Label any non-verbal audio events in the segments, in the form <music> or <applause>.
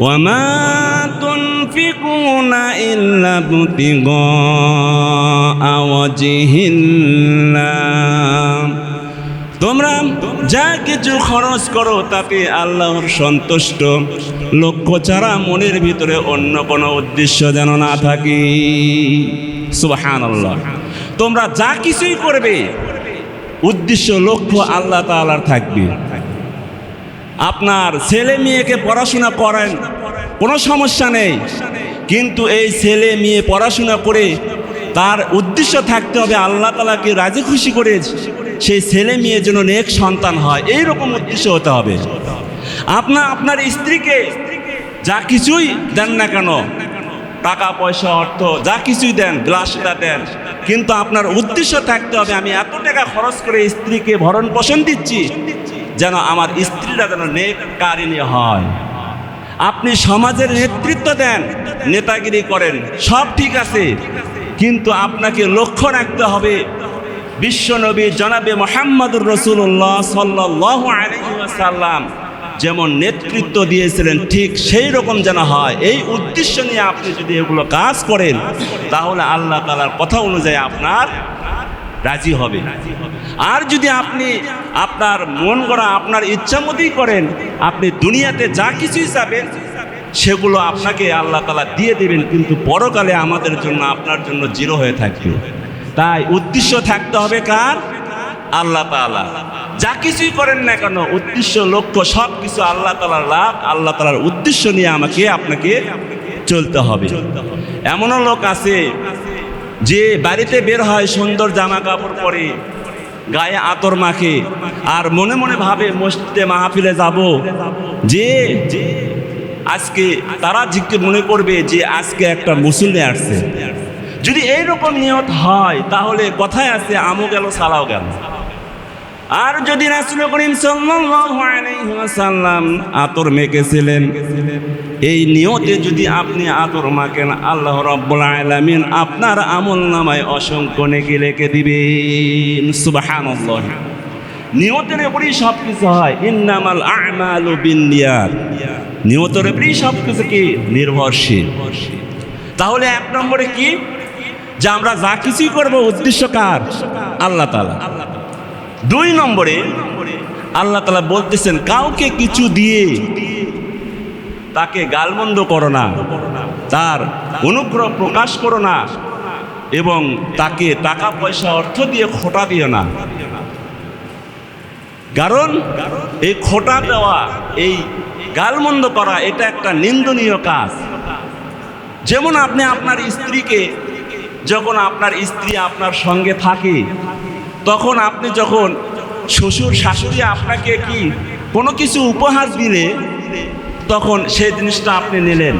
وما تنفقون إلا ابتغاء وجه الله তোমরা যা কিছু খরচ করো তাতে আল্লাহর সন্তুষ্ট লক্ষ্য ছাড়া মনের ভিতরে অন্য কোনো উদ্দেশ্য যেন না থাকে সুবাহান আল্লাহ তোমরা যা কিছুই করবে উদ্দেশ্য লক্ষ্য আল্লাহ তাআলার থাকবে আপনার ছেলে মেয়েকে পড়াশোনা করেন, কোনো সমস্যা নেই। কিন্তু এই ছেলে মেয়ে পড়াশোনা করে তার উদ্দেশ্য থাকতে হবে আল্লাহ তালাকে রাজি খুশি করে সেই ছেলে মেয়ের জন্য নেক সন্তান হয়। এই রকম উদ্দেশ্য হতে হবে। আপনা আপনার স্ত্রীকে যা কিছুই দেন না কেন, টাকা, পয়সা, অর্থ, যা কিছুই দেন গ্লাসটা দেন, কিন্তু আপনার উদ্দেশ্য থাকতে হবে, আমি এত টাকা খরচ করে স্ত্রীকে ভরণ পোষণ দিচ্ছি যেন আমার স্ত্রীরা যেন নেক কারিনী হয়। আপনি সমাজের নেতৃত্ব দেন, নেতাগিরি করেন, সব ঠিক আছে। কিন্তু আপনাকে লক্ষ্য রাখতে হবে বিশ্বনবী জনাবে মোহাম্মদুর রসুল্লাহ সাল্লাহ আলহিসাল্লাম যেমন নেতৃত্ব দিয়েছিলেন, ঠিক সেই রকম যেন হয়। এই উদ্দেশ্য নিয়ে আপনি যদি এগুলো কাজ করেন, তাহলে আল্লাহ তালার কথা অনুযায়ী আপনার রাজি হবে। আর যদি আপনি আপনার মন করা আপনার ইচ্ছা মতোই করেন, আপনি দুনিয়াতে যা কিছুই চাবেন সেগুলো আপনাকে আল্লাহ তালা দিয়ে দেবেন, কিন্তু পরকালে আমাদের জন্য, আপনার জন্য জিরো হয়ে থাকবে। তাই উদ্দেশ্য থাকতে হবে কার? আল্লাহ তালা যা কিছুই করেন না কেন, উদ্দেশ্য, লক্ষ্য সব কিছু আল্লাহ তালার লাভ আল্লাহ তালার উদ্দেশ্য নিয়ে আমাকে আপনাকে চলতে হবে। এমনও লোক আছে যে বাড়িতে বের হয় সুন্দর জামা কাপড় পরে, গায়ে আতর মাখে, আর মনে মনে ভাবে, মসজিদে মাহফিলে যাব। যে, আজকে তারা জিজ্ঞে মনে করবে যে, আজকে একটা মুসলিমে আসছে। যদি এইরকম নিয়ত হয়, তাহলে কথায় আছে আমও গেল, সালাও গেল। আর যদি রাসুল করিম সাল্লাম আতর মেখেছিলেন, এই নিয়তে যদি আপনি আতর মাখেন, আল্লাহ রব্বুল আলামিন আপনার আমল নামায় অসংখ্য নেকি লেখে দিবেন। সুবহানাল্লাহ। নিয়তের উপরই সব কিছু হয়। ইন্নামাল আমালু বিন্নিয়াত। নিয়তের উপরই সব কিছু কি? নির্ভরশীল। তাহলে এক নম্বরে কি? যে আমরা যা কিছুই করব, উদ্দেশ্য কার? আল্লাহ তালা দুই নম্বরে আল্লাহ তালা বলতেছেন, কাউকে কিছু দিয়ে তাকে গালমন্দ করো না। তার অনুগ্রহ প্রকাশ করো না এবং তাকে টাকা পয়সা অর্থ দিয়ে খোটা দিও না। কারণ এই খোটা দেওয়া, এই গালমন্দ করা, এটা একটা নিন্দনীয় কাজ। যেমন আপনি আপনার স্ত্রীকে, যখন আপনার স্ত্রী আপনার সঙ্গে থাকে তখন আপনি যখন শ্বশুর, শাশুড়ি আপনাকে কি কোনো কিছু উপহার দিলে, তখন সেই জিনিসটা আপনি নিলেন।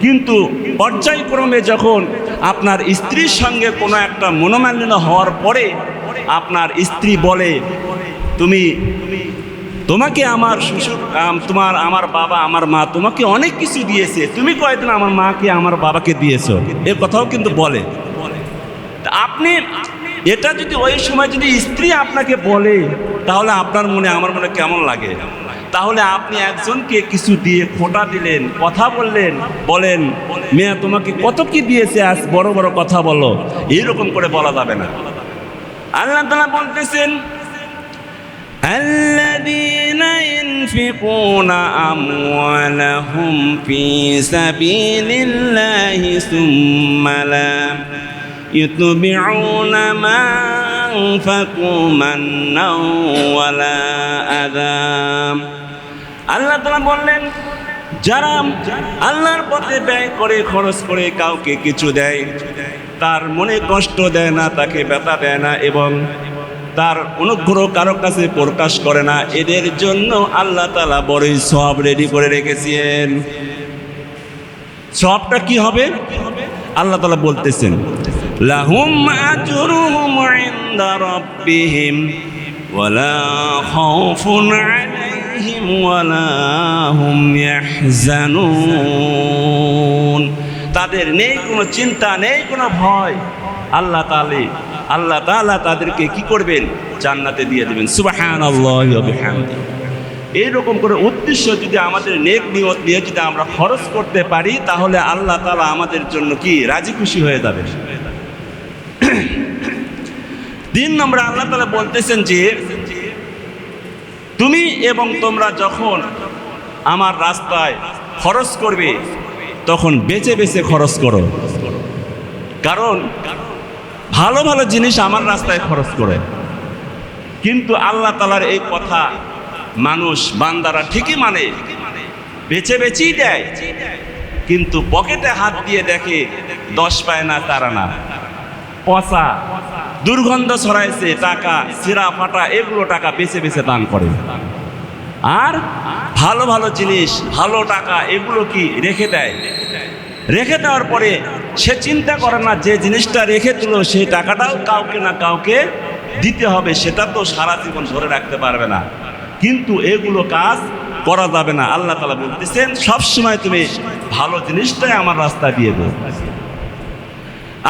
কিন্তু পর্যায়ক্রমে যখন আপনার স্ত্রীর সঙ্গে কোনো একটা মনোমালিন্য হওয়ার পরে আপনার স্ত্রী বলে, তুমি, তোমাকে আমার শ্বশুর তোমার আমার বাবা, আমার মা তোমাকে অনেক কিছু দিয়েছে। তুমি কয়েকদিন আমার মাকে, আমার বাবাকে দিয়েছ? এ কথাও কিন্তু বলে। আপনি এটা যদি ওই সময় যদি স্ত্রী আপনাকে বলে তাহলে আপনার মনে আমার মনে কেমন লাগে তাহলে আপনি একজনকে কিছু দিয়ে খোটা দিলেন কথা বললেন বলেন মেয়ে তোমাকে কত কি দিয়েছে আজ বড় বড় কথা বলো এইরকম করে বলা যাবে না আল্লাহ তালা বলতেছেন الذين ينفقون أموالهم في سبيل الله ثم لا يتبعون ما أنفقوا منا ولا أذى আল্লাহ তালা বললেন যারা আল্লাহর পথে ব্যয় করে খরচ করে কাউকে কিছু দেয় তার মনে কষ্ট দেয় না তাকে ব্যথা দেয় না এবং তার অনুগ্রহ কারো কাছে প্রকাশ করে না এদের জন্য আল্লাহ তালা বড়ই সব রেডি করে রেখেছেন সবটা কি হবে আল্লাহ তালা বলতেছেন লাহুম আজরুহুম ইনদা রাব্বিহিম ওয়ালা খাউফুন আলাইহিম ওয়ালা হুম ইয়াহজানুন। তাদের নেই কোনো চিন্তা, নেই কোনো ভয়। আল্লাহ তালে আল্লাহ তাআলা তাদেরকে কি করবেন? জান্নাতে দিয়ে দেবেন। সুবহানাল্লাহি ওয়া বিহামদিহি এইরকম করে উদ্দেশ্য যদি আমাদের নেক নিয়ত নিয়ে যদি আমরা খরচ করতে পারি, তাহলে আল্লাহ তালা আমাদের জন্য কি? রাজি খুশি হয়ে যাবে <clears throat> তিন নম্বরে আল্লাহ তালা বলতেছেন যে, তুমি এবং তোমরা যখন আমার রাস্তায় খরচ করবে, তখন বেছে বেছে খরচ করো। কারণ ভালো ভালো জিনিস আমার রাস্তায় খরচ করে। কিন্তু আল্লাহ তালার এই কথা মানুষ, বান্দারা ঠিকই মানে। বেছে বেছেই দেয়। কিন্তু পকেটে হাত দিয়ে দেখে দশ পায় না, তারা না। পচা, দুর্গন্ধ ছড়াইছে, টাকা সিরা ফাটা, এগুলো টাকা বেছে বেছে দান করে। আর ভালো ভালো জিনিস, ভালো টাকা, এগুলো কি রেখে দেয়? রেখে দেওয়ার পরে সে চিন্তা করে না যে জিনিসটা রেখে দিল, সেই টাকাটাও কাউকে না কাউকে দিতে হবে, সেটা তো সারা জীবন ধরে রাখতে পারবে না। কিন্তু এগুলো কাজ করা যাবে না। আল্লাহ তালা বলতেছেন, সবসময় তুমি ভালো জিনিসটাই আমার রাস্তা দিয়ে দেবো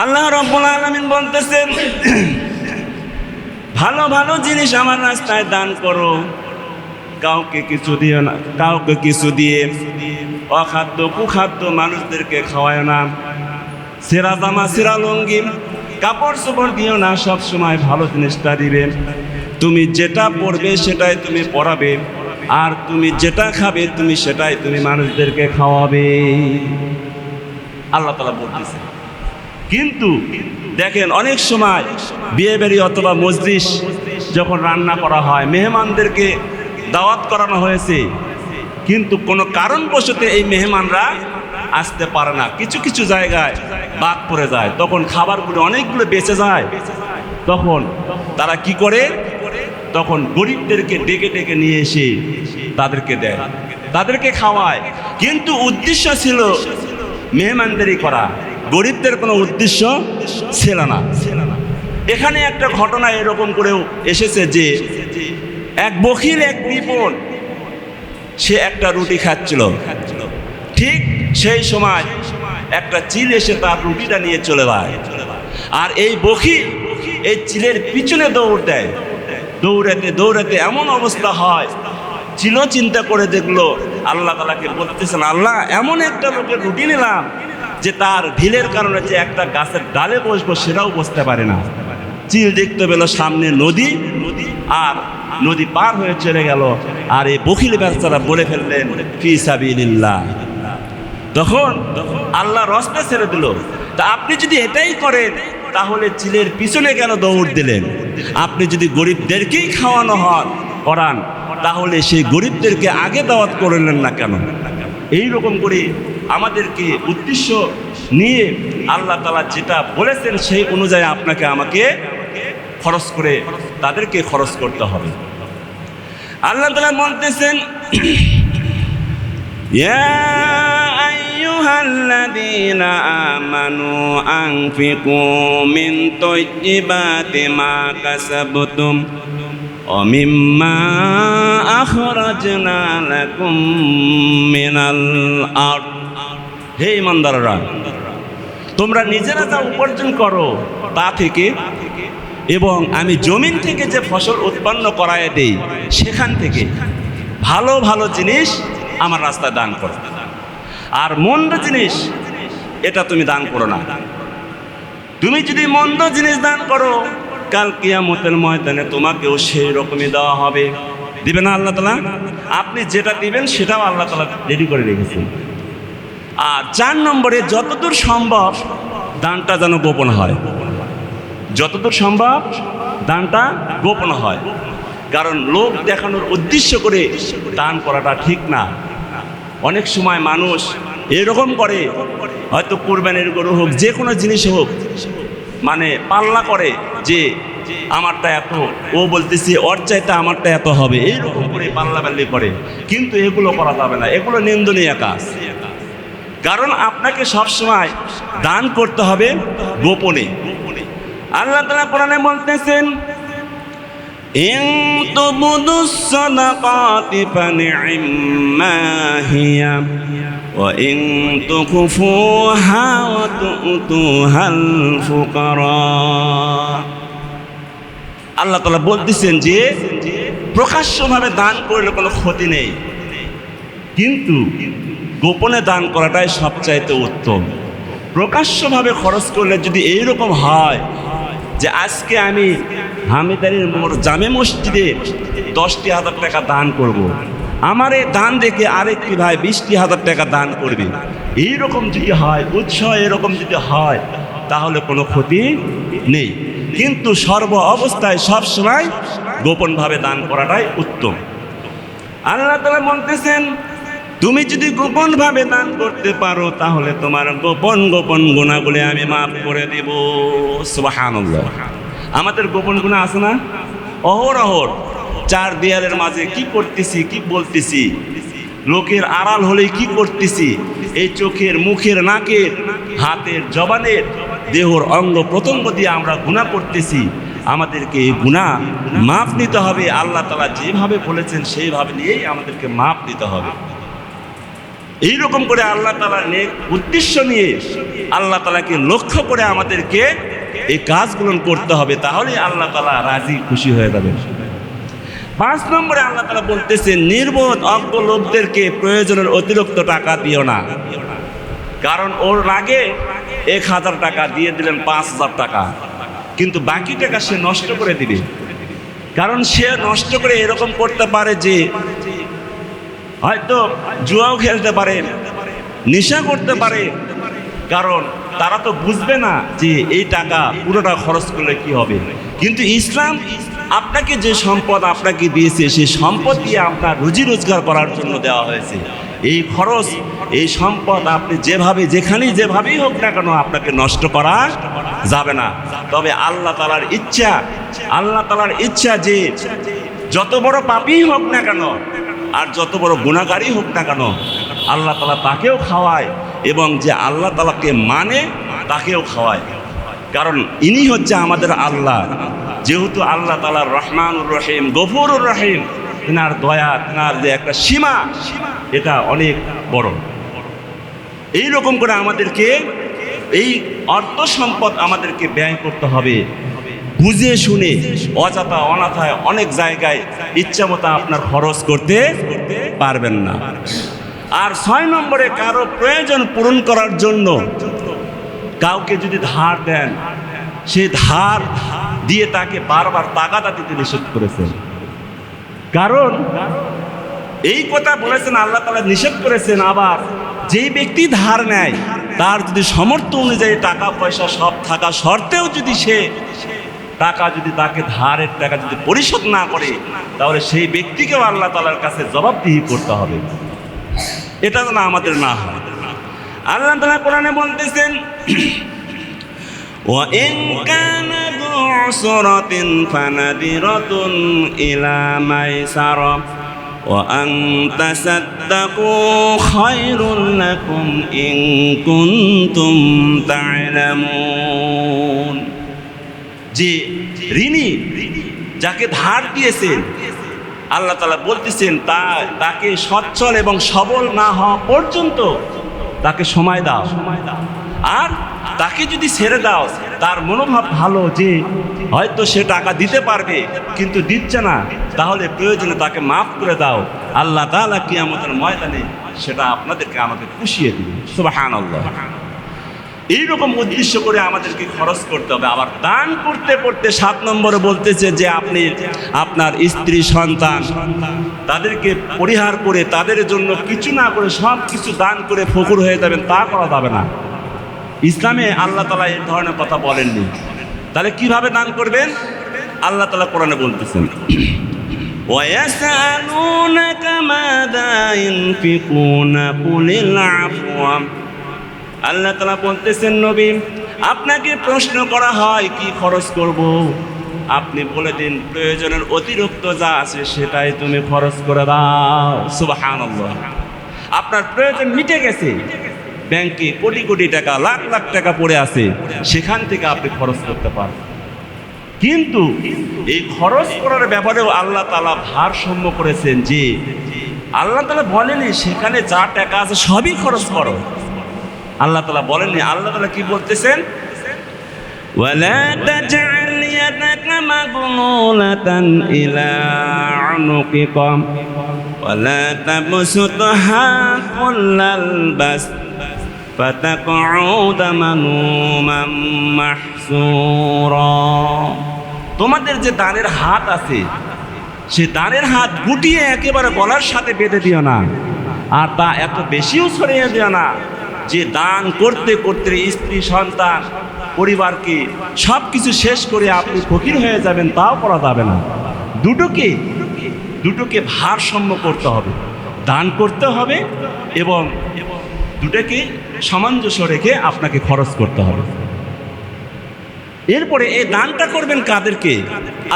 আল্লাহ রব্বুল আলমিন বলতেছেন, ভালো ভালো জিনিস আমার রাস্তায় দান করো। কাউকে কিছু দিও না, কাউকে কিছু দিয়ে। অখাদ্য, কুখাদ্য মানুষদেরকে খাওয়ায় না। সেরা জামা, সেরা লঙ্গি, কাপড় চোপড় দিও না, সব সময় ভালো জিনিসটা দিবে। তুমি যেটা পড়বে সেটাই তুমি পড়াবে আর তুমি যেটা খাবে তুমি সেটাই তুমি মানুষদেরকে খাওয়াবে। আল্লাহ তালা বলতেছে কিন্তু দেখেন অনেক সময় বিয়ে বাড়ি অথবা মজলিস যখন রান্না করা হয়, মেহমানদেরকে দাওয়াত করানো হয়েছে, কিন্তু কোনো কারণবশত এই মেহমানরা আসতে পারে না। কিছু কিছু জায়গায় বাদ পড়ে যায়, তখন খাবারগুলো অনেকগুলো বেঁচে যায়। তখন তারা কি করে? তখন গরিবদেরকে ডেকে ডেকে নিয়ে এসে তাদেরকে দেয়, তাদেরকে খাওয়ায়। কিন্তু উদ্দেশ্য ছিল মেহমানদারি করা। গরিবদের কোনো উদ্দেশ্য ছিল না। এখানে একটা ঘটনা এরকম করেও এসেছে যে এক বখিল, এক কৃপণ সে একটা রুটি খাচ্ছিল। ঠিক সেই সময় একটা চিল এসে তার রুটিটা নিয়ে চলে যায়। আর এই বখিল এই চিলের পিছনে দৌড় দেয়। দৌড়াতে দৌড়াতে এমন অবস্থা হয় চিল চিন্তা করে দেখল, আল্লাহ তালাকে বলতেছেন, আল্লাহ, এমন একটা লোকের রুটি নিলাম যে তার ঢিলের কারণে যে একটা গাছের ডালে বসবো সেটাও বসতে পারে না। চিল দেখতে পেল সামনে নদী নদী আর নদী পার হয়ে চলে গেল, আর এই বকিল ব্যবসারা বলে ফেললেন, ফি সাবিল্লাহ তখন আল্লাহ রসটা ছেড়ে দিল, তা আপনি যদি এটাই করেন, তাহলে চিলের পিছনে কেন দৌড় দিলেন? আপনি যদি গরিবদেরকেই খাওয়ানো হন, করান, তাহলে সেই গরিবদেরকে আগে দাওয়াত করলেন না কেন? এই রকম করে আমাদেরকে উদ্দেশ্য নিয়ে আল্লাহ তালা যেটা বলেছেন সেই অনুযায়ী আপনাকে আমাকে খরচ করে তাদেরকে খরচ করতে হবে আল্লাহ তালা বলতেছেন يا أيها الذين آمنوا أنفقوا من طيبات ما كسبتم ومما أخرجنا لكم من الأرض হে ইমানদাররা, তোমরা নিজেরা যা উপার্জন করো তা থেকে এবং আমি জমিন থেকে যে ফসল উৎপন্ন করায় দেই, সেখান থেকে ভালো ভালো জিনিস আমার রাস্তায় দান করো। আর মন্দ জিনিস, এটা তুমি দান করো না। তুমি যদি মন্দ জিনিস দান করো, কাল কিয়ামতের ময়দানে তোমাকেও সেই রকমই দেওয়া হবে। দিবে না আল্লাহ তালা? আপনি যেটা দিবেন, সেটাও আল্লাহ তালা রেডি করে রেখেছেন। আর চার নম্বরে যতদূর সম্ভব দানটা যেন গোপন হয়। যতদূর সম্ভব দানটা গোপন হয়। কারণ লোক দেখানোর উদ্দেশ্য করে দান করাটা ঠিক না। অনেক সময় মানুষ এরকম করে, হয়তো কোরবানির গরু হোক, যে কোনো জিনিস হোক মানে পাল্লা করে যে, আমারটা এত, ও বলতেছে, ওর চাইতে আমারটা এত হবে। এইরকম করে পাল্লা পাল্লি করে। কিন্তু এগুলো করা যাবে না। এগুলো নিন্দনীয় কাজ। কারণ আপনাকে সবসময় দান করতে হবে গোপনে আল্লাহ তালা কোরআনে বলতেছেন إن تبدوا الصدقات فنعما هي وإن تخفوها وتؤتوها الفقراء আল্লাহ তালা বলতেছেন যে প্রকাশ্যভাবে দান করলে কোনো ক্ষতি নেই কিন্তু গোপনে দান করাটাই সবচাইতে উত্তম। প্রকাশ্যভাবে খরচ করলে যদি এইরকম হয় যে আজকে আমি হামিদারির মোড় জামে মসজিদে দশটি হাজার টাকা দান করব। আমার এই দান দেখে আরেকটি ভাই বিশটি হাজার টাকা দান করবে। এইরকম যদি হয়, উৎসাহ এরকম যদি হয়, তাহলে কোনো ক্ষতি নেই। কিন্তু সর্ব অবস্থায় সবসময় গোপনভাবে দান করাটাই উত্তম। আল্লাহ তালা বলতেছেন তুমি যদি গোপনভাবে দান করতে পারো তাহলে তোমার গোপন গোপন গুণাগুলি আমি মাফ করে দেব। আমাদের গোপন গুণা আছে না? অহর অহর। চার দেয়ালের মাঝে কি করতেছি কি বলতেছি? লোকের আড়াল হলে কি করতেছি? এই চোখের মুখের নাকের হাতের জবানের দেহর অঙ্গ প্রত্যঙ্গ দিয়ে আমরা গুণা করতেছি। আমাদেরকে এই গুণা মাপ নিতে হবে। আল্লাহ তালা যেভাবে বলেছেন সেইভাবে নিয়েই আমাদেরকে মাপ দিতে হবে। এই রকম করে আল্লাহ নেক উদ্দেশ্য নিয়ে আল্লাহ তালাকে লক্ষ্য করে আমাদেরকে এই কাজগুলো করতে হবে তাহলে আল্লাহ তালা রাজি, খুশি হয়ে যাবে। পাঁচ নম্বরে আল্লাহ তালা বলতেছেন, নির্বোধ অজ্ঞ লোকদেরকে প্রয়োজনের অতিরিক্ত টাকা দিও না। কারণ ওর আগে এক হাজার টাকা দিয়ে দিলেন পাঁচ হাজার টাকা। কিন্তু বাকি টাকা সে নষ্ট করে দিবে। কারণ সে নষ্ট করে এরকম করতে পারে যে হয়তো জুয়াও খেলতে পারে, নেশা করতে পারে, কারণ তারা তো বুঝবে না যে এই টাকা পুরোটা খরচ করলে কি হবে। কিন্তু ইসলাম আপনাকে যে সম্পদ আপনাকে দিয়েছে, সেই সম্পদ দিয়ে আপনার রুজি রোজগার করার জন্য দেওয়া হয়েছে। এই খরচ, এই সম্পদ আপনি যেভাবে, যেখানেই যেভাবেই হোক না কেন আপনাকে নষ্ট করা যাবে না। তবে আল্লাহ তালার ইচ্ছা, আল্লাহ তালার ইচ্ছা যে যত বড় পাপই হোক না কেন আর যত বড় গুণাগারই হোক না কেন, আল্লাহ তালা তাকেও খাওয়ায় এবং যে আল্লাহ তালাকে মানে তাকেও খাওয়ায়। কারণ ইনি হচ্ছে আমাদের আল্লাহ। যেহেতু আল্লাহ তালার রহমানুর রহিম, গফুরুর রহিম, তেনার দয়া, তেনার যে একটা সীমা, এটা অনেক বড়। এই রকম করে আমাদেরকে, এই অর্থ সম্পদ আমাদেরকে ব্যয় করতে হবে। বুঝে শুনে অযথা অনাথায় অনেক জায়গায় ইচ্ছা মতো আপনার খরচ করতে পারবেন না। আর ছয় নম্বরে কারও প্রয়োজন পূরণ করার জন্য কাউকে যদি ধার দেন, সে ধার দিয়ে তাকে বারবার তাগাদা দিতে নিষেধ করেছেন। কারণ এই কথা বলেছেন, আল্লাহ তালা নিষেধ করেছেন, আবার যেই ব্যক্তি ধার নেয়, তার যদি সমর্থ অনুযায়ী টাকা পয়সা সব থাকা সত্ত্বেও যদি সে টাকা যদি তাকে ধারের টাকা যদি পরিশোধ না করে তাহলে সেই ব্যক্তিকেও আল্লাহ তালার কাছে জবাবদিহি করতে হবে এটা যেন আমাদের না হয় আল্লাহ তালা কোরআনে বলতেছেন وإن كان ذو عسرة فنذرة إلى ميسرة وأن تصدقوا خير لكم إن كنتم تعلمون যে ঋণী যাকে ধার দিয়েছেন, আল্লাহ তালা বলতেছেন, তা, তাকে সচ্ছল এবং সবল না হওয়া পর্যন্ত তাকে সময় দাও। সময় দাও আর তাকে যদি ছেড়ে দাও, তার মনোভাব ভালো যে হয়তো সে টাকা দিতে পারবে, কিন্তু দিচ্ছে না, তাহলে প্রয়োজনে তাকে মাফ করে দাও। আল্লাহ তালা কি আমাদের ময়দানে সেটা আপনাদেরকে আমাকে পুষিয়ে দিবে। সুবাহান আল্লাহ এইরকম উদ্দেশ্য করে আমাদেরকে খরচ করতে হবে আবার দান করতে করতে সাত নম্বরে বলতেছে যে আপনি আপনার স্ত্রী সন্তান তাদেরকে পরিহার করে তাদের জন্য কিছু না করে সব কিছু দান করে ফকুর হয়ে যাবেন তা করা যাবে না ইসলামে আল্লাহ তালা এই ধরনের কথা বলেননি তাহলে কিভাবে দান করবেন আল্লাহ তালা কোরআনে বলতেছেন ويسألونك ماذا ينفقون قل العفو আল্লাহ তালা বলতেছেন, নবী, আপনাকে প্রশ্ন করা হয়, কি খরচ করব। আপনি বলে দিন, প্রয়োজনের অতিরিক্ত যা আছে, সেটাই তুমি খরচ করে দাও। সুবাহান আপনার প্রয়োজন মিটে গেছে। ব্যাংকে কোটি কোটি টাকা, লাখ লাখ টাকা পড়ে আছে, সেখান থেকে আপনি খরচ করতে পারেন কিন্তু এই খরচ করার ব্যাপারেও আল্লাহ তালা ভারসাম্য করেছেন যে, আল্লাহ তালা বলেনি সেখানে যা টাকা আছে, সবই খরচ করো। আল্লাহ তালা বলেননি আল্লাহ তালা কি বলতেছেন ولا تجعل يدك مغلولة إلى عنقك ولا تبسطها كل البسط فتقعد ملوما محسورا তোমাদের যে দানের হাত আছে সে দানের হাত গুটিয়ে একেবারে গলার সাথে বেঁধে দিও না আর তা এত বেশিও ছড়িয়ে দিও না যে দান করতে করতে স্ত্রী, সন্তান, পরিবারকে সব কিছু শেষ করে আপনি ফকির হয়ে যাবেন, তাও করা যাবে না। দুটোকে দুটোকে ভারসাম্য করতে হবে। দান করতে হবে এবং দুটোকে সামঞ্জস্য রেখে আপনাকে খরচ করতে হবে। এরপরে এই দানটা করবেন কাদেরকে?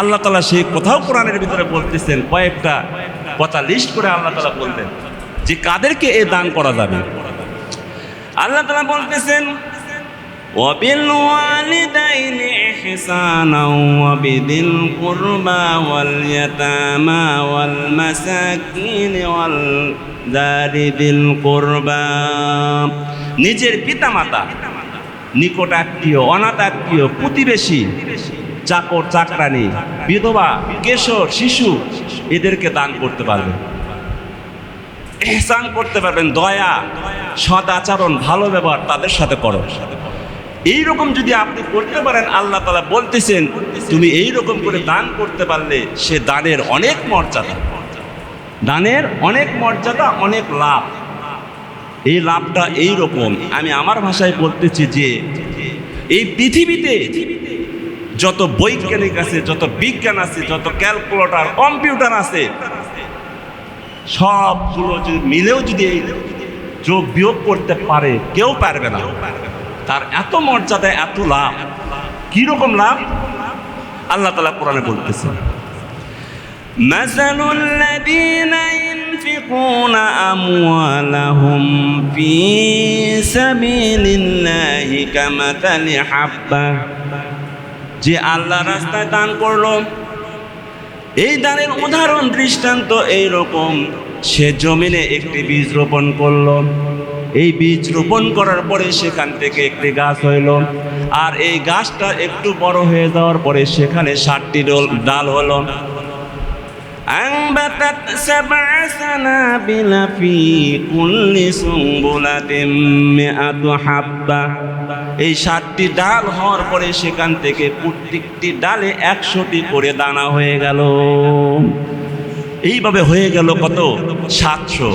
আল্লাহ তালা সে কোথাও কোরআনের ভিতরে বলতেছেন, কয়েকটা কথা লিস্ট করে আল্লাহ তালা বলতেন যে কাদেরকে এ দান করা যাবে? আল্লাহ তালা বলতেছেন وبالوالدين إحسانا وبذي القربى واليتامى والمساكين والدار ذي القربى নিজের পিতামাতা নিকট আত্মীয় অনাথ আত্মীয় প্রতিবেশী চাকর চাকরানি বিধবা কেশর শিশু এদেরকে দান করতে পারবেন এহসান করতে পারবেন, দয়া সদ আচরণ, ভালো ব্যবহার তাদের সাথে করো। এই রকম যদি আপনি করতে পারেন, আল্লাহ তালা বলতেছেন, তুমি এই রকম করে দান করতে পারলে সে দানের অনেক মর্যাদা। দানের অনেক মর্যাদা, অনেক লাভ। এই লাভটা এই রকম আমি আমার ভাষায় বলতেছি যে, এই পৃথিবীতে যত বৈজ্ঞানিক আছে, যত বিজ্ঞান আছে, যত ক্যালকুলেটর, কম্পিউটার আছে সবগুলো যদি মিলেও যদি এই যোগ বিয়োগ করতে পারে কেউ পারবে না তার এত মর্যাদা এত লাভ কিরকম লাভ আল্লাহ তালা কোরআনে বলতেছেন مثل الذين ينفقون أموالهم في سبيل الله كمثل حبة যে আল্লাহ রাস্তায় দান করলো এই দানের উদাহরণ দৃষ্টান্ত এই রকম সে জমিনে একটি বীজ রোপণ করল। এই বীজ রোপণ করার পরে সেখান থেকে একটি গাছ হইল। আর এই গাছটা একটু বড় হয়ে যাওয়ার পরে সেখানে ষাটটি ডাল হলো। أنبتت سبع سنابل في كل سنبلة مئة حبة এই ষাটটি ডাল হওয়ার পরে সেখান থেকে প্রত্যেকটি ডালে একশোটি করে দানা হয়ে গেল এইভাবে হয়ে গেল কত সাতশো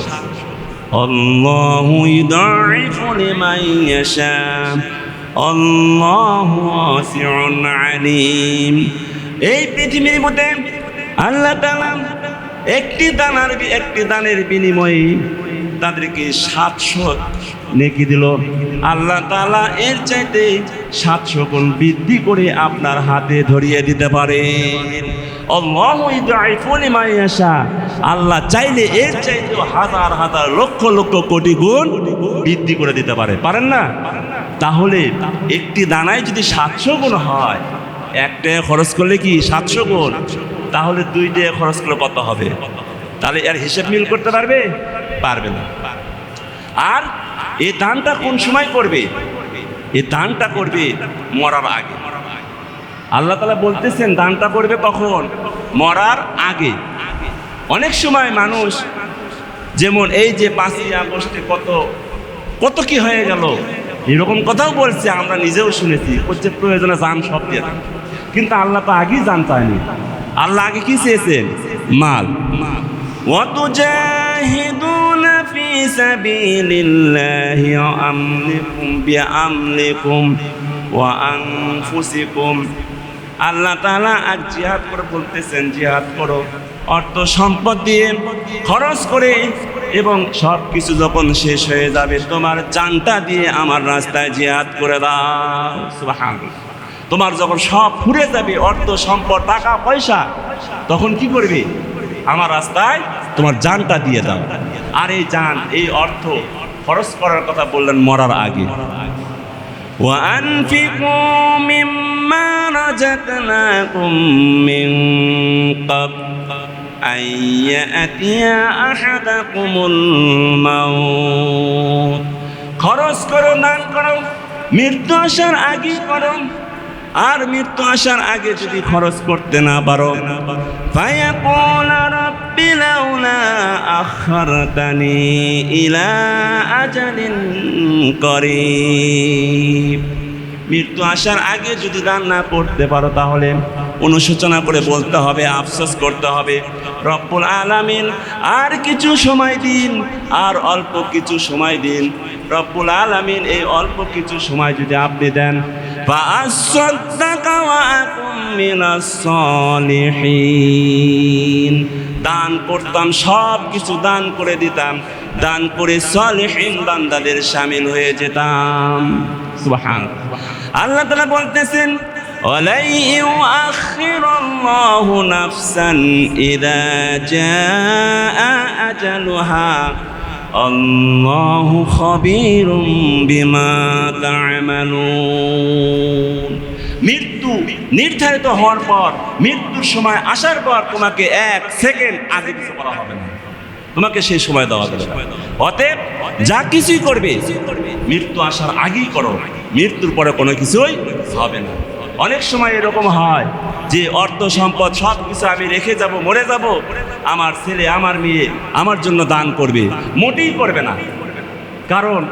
الله يضاعف لمن يشاء الله واسع عليم এই পৃথিবীর মধ্যে আল্লাহ তাআলা একটি দানার একটি দানের বিনিময়ে তাদেরকে সাতশো নেকি দিল। আল্লাহ তালা এর চাইতে সাতশো গুণ বৃদ্ধি করে আপনার হাতে ধরিয়ে দিতে ইয়াশা। আল্লাহ চাইলে এর চাইতে হাজার হাজার, লক্ষ লক্ষ কোটি গুণ বৃদ্ধি করে দিতে পারে। পারেন না? তাহলে একটি দানায় যদি সাতশো গুণ হয়, একটা খরচ করলে কি সাতশো গুণ? তাহলে দুই টাকা খরচ করলে কত হবে? তাহলে এর হিসেব মিল করতে পারবে? পারবে না। আর এই দানটা কোন সময় করবে? এই দানটা করবে মরার আগে। আল্লাহ তালা বলতেছেন, দানটা করবে কখন? মরার আগে। অনেক সময় মানুষ যেমন এই যে পাঁচই আগস্টে কত কত কি হয়ে গেল? এরকম কথাও বলছে, আমরা নিজেও শুনেছি। হচ্ছে প্রয়োজনে জান সব দিয়ে কিন্তু আল্লাহ তো আগেই জান চায়নি। আল্লাহ আগে কি চেয়েছেন মাল وتجاهدون في سبيل الله وأملكم بأملكم وأنفسكم আল্লাহ তাআলা আজ জিহাদ করে বলতেছেন জিহাদ করো অর্থ সম্পদ দিয়ে খরচ করে এবং সব কিছু যখন শেষ হয়ে যাবে তোমার জানটা দিয়ে আমার রাস্তায় জিহাদ করে দাও সুবহানাল্লাহ তোমার যখন সব ফুরে যাবে অর্থ সম্পদ টাকা পয়সা তখন কি করবে আমার রাস্তায় তোমার জানটা দিয়ে দাও আর এই জান এই অর্থ খরচ করার কথা বললেন মরার আগে وأنفقوا مما رزقناكم من قبل أن يأتي أحدكم الموت খরচ করো দান করো মৃত্যু আসার আগে করো আর মৃত্যু আসার আগে যদি খরচ করতে না পারো আখরতানি ইলা মৃত্যু আসার আগে যদি দান না করতে পারো, তাহলে অনুশোচনা করে বলতে হবে, আফসোস করতে হবে, রব্বুল আলামিন, আর কিছু সময় দিন, আর অল্প কিছু সময় দিন। রব্বুল আলামিন, এই অল্প কিছু সময় যদি আপনি দেন فأصدق وأكن من الصالحين দান করতাম সব কিছু দান করে দিতাম দান করে সলিহীন বান্দাদের শামিল হয়ে যেতাম সুবহান আল্লাহ তাআলা বলতেছেন ولن يؤخر الله نفسا إذا جاء أجلها الله خبير بما تعملون মৃত্যু নির্ধারিত হওয়ার পর মৃত্যুর সময় আসার পর তোমাকে এক সেকেন্ড আগে কিছু করা হবে না তোমাকে সেই সময় দেওয়া যাবে না। অতএব যা কিছুই করবে মৃত্যু আসার আগেই করো মৃত্যুর পরে কোনো কিছুই হবে না অনেক সময় এরকম হয় যে অর্থ সম্পদ সব কিছু আমি রেখে যাব, মরে যাব। আমার ছেলে, আমার মেয়ে আমার জন্য দান করবে, মোটেই করবে না। কারণ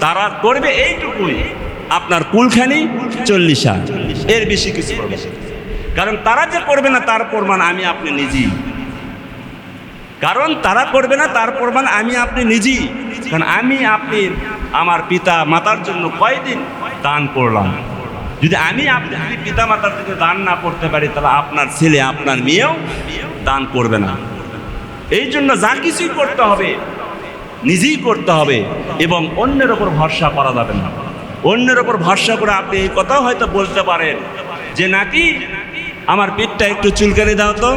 তারা করবে এইটুকুই। আপনার কুলখানি চল্লিশা এর বেশি কিছু। কারণ তারা যে করবে না, তার প্রমাণ আমি আপনি নিজেই। কারণ তারা করবে না, তার প্রমাণ আমি আপনি নিজেই। কারণ আমি আপনি আমার পিতা মাতার জন্য কয়দিন দান করলাম। যদি আমি আপনি যদি পিতা মাতার জন্য দান না করতে পারি, তাহলে আপনার ছেলে, আপনার মেয়েও দান করবে না। এই জন্য যা কিছুই করতে হবে, নিজেই করতে হবে এবং অন্যের ওপর ভরসা করা যাবে না। অন্যের ওপর ভরসা করে আপনি এই কথাও হয়তো বলতে পারেন যে, নাতি, আমার পেটটা একটু চুলকানি দাও তো।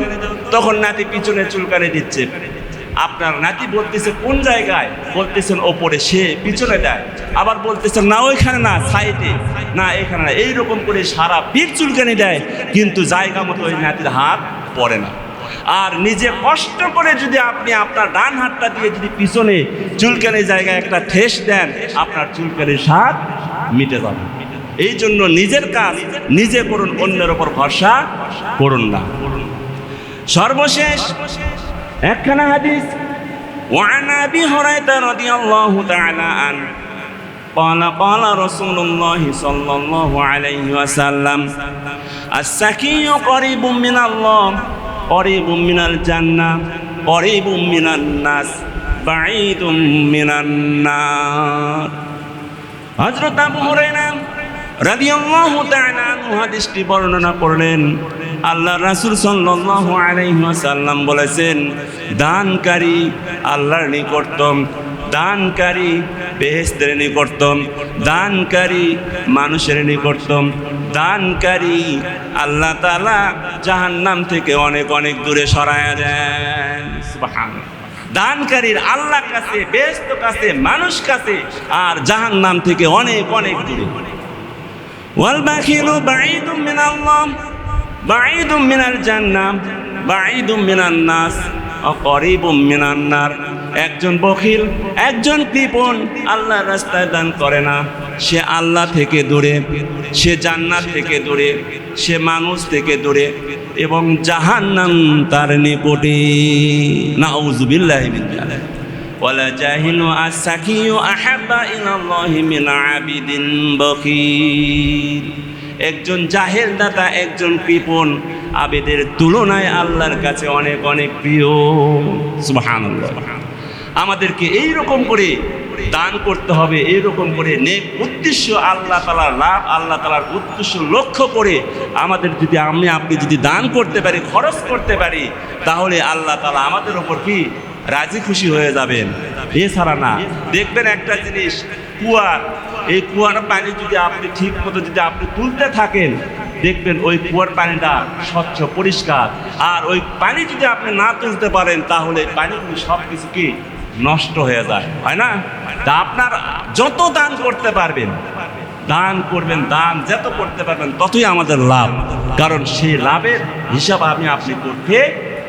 তখন নাতি পিছনে চুলকানি দিচ্ছে। আপনার নাতি বলতেছে, কোন জায়গায়? বলতেছেন, ওপরে সে পিছনে দেয়। আবার বলতেছে, না, ওইখানে না, সাইডে, না, এখানে না। এইরকম করে সারা পীর চুলকানি দেয়, কিন্তু জায়গা মতো ওই নাতির হাত পড়ে না। আর নিজে কষ্ট করে যদি আপনি আপনার ডান হাতটা দিয়ে যদি পিছনে চুলকানি জায়গায় একটা ঠেস দেন, আপনার চুলকানির স্বাদ মিটে যাবে। এই জন্য নিজের কাজ নিজে করুন, অন্যের ওপর ভরসা করুন না। সর্বশেষ একখানা হাদিস। ওয়ান আবি رضي الله تعالى عنه قال قال رسول الله صلى الله عليه وسلم السكي قريب من الله قريب من الجنة قريب من الناس بعيد من النار হজরত আবু হুরায়রা রাদিয়াল্লাহু তাআলা আনহু হাদিসটি বর্ণনা করলেন আল্লাহ রাসূল সাল্লাল্লাহু আলাইহি ওয়াসাল্লাম বলেছেন দানকারী আল্লাহর নিকটতম দানকারী বেহেস্তের নিকটতম, দানকারী মানুষের নিকটতম, দানকারী আল্লাহ তাআলা জাহান্নাম থেকে অনেক অনেক দূরে সরায়া দেন। দানকারীর আল্লাহ কাছে ব্যস্ত কাছে মানুষ কাছে আর জাহান নাম থেকে অনেক অনেক দূরে। ওয়াল বাখিলু বাঈদুম মিনাল্লাহ মিনাল জান্নাহ, বাঈদুম মিনান নাস। অকরিবুম মিনান নার একজন বখিল, একজন কৃপণ, আল্লাহ রাস্তায় দান করে না। সে আল্লাহ থেকে দূরে, সে জান্নাত থেকে দূরে, সে মানুষ থেকে দূরে এবং জাহান্নাম তার নিকটে। নাউজুবিল্লাহি মিন যালিক ওয়ালা জাহিলু আসাকিউ আহাব্বা ইলাল্লাহি মিন আবিদিন বখিল। একজন জাহের দাতা, একজন কৃপণ আবেদের তুলনায় আল্লাহর কাছে অনেক অনেক প্রিয়। সুবহানাল্লাহ। আমাদেরকে এই রকম করে দান করতে হবে, এইরকম করে নেক উদ্দেশ্য আল্লাহ তালার লাভ, আল্লাহ তালার উদ্দেশ্য লক্ষ্য করে আমাদের যদি আমি, আপনি যদি দান করতে পারি, খরচ করতে পারি, তাহলে আল্লাহ তালা আমাদের ওপর কি? রাজি খুশি হয়ে যাবেন। এছাড়া না, দেখবেন একটা জিনিস কুয়া এই কুয়ার পানি যদি আপনি ঠিক মতো যদি আপনি তুলতে থাকেন, দেখবেন ওই কুয়ার পানিটা স্বচ্ছ, পরিষ্কার। আর ওই পানি যদি আপনি না তুলতে পারেন, তাহলে পানিগুলি সব কিছু কি নষ্ট হয়ে যায়, হয় না? তা আপনার যত দান করতে পারবেন, দান করবেন, দান যত করতে পারবেন, ততই আমাদের লাভ। কারণ সেই লাভের হিসাব আমি আপনি করতে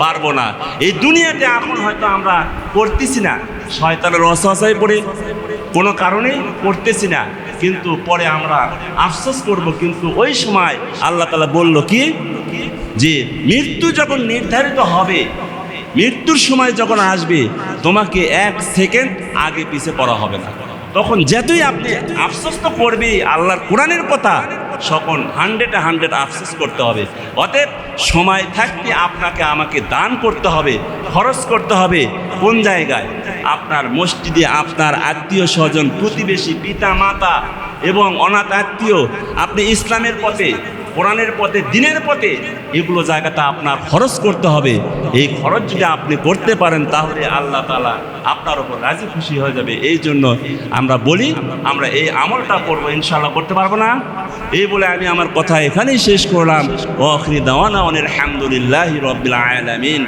পারব না। এই দুনিয়াতে এখন হয়তো আমরা করতেছি না। শয়তানের অসহায় পড়ে। কোনো কারণেই করতেছি না। কিন্তু পরে আমরা আফসোস করব, কিন্তু ওই সময় আল্লাহ তালা বলল কি? যে মৃত্যু যখন নির্ধারিত হবে, মৃত্যুর সময় যখন আসবে, তোমাকে এক সেকেন্ড আগে পিছে পড়া হবে না। তখন যেতই আপনি আফসোস তো করবেই, আল্লাহর কোরআনের কথা সকল হান্ড্রেডে হান্ড্রেড আফসোস করতে হবে। অতএব সময় থাকতে আপনাকে আমাকে দান করতে হবে। খরচ করতে হবে কোন জায়গায়? আপনার মসজিদে আপনার আত্মীয় স্বজন, প্রতিবেশী পিতা মাতা এবং অনাথ আত্মীয়, আপনি ইসলামের পথে, কোরআনের পথে, দিনের পথে এগুলো জায়গাটা আপনার খরচ করতে হবে। এই খরচ যদি আপনি করতে পারেন তাহলে আল্লাহ তালা আপনার ওপর রাজি খুশি হয়ে যাবে। এই জন্য আমরা বলি, আমরা এই আমলটা করব ইনশাল্লাহ করতে পারব না? এই বলে আমি আমার কথা এখানেই শেষ করলাম। ও আখরি দাওয়ানা আলহামদুলিল্লাহ রবিল আলমিন।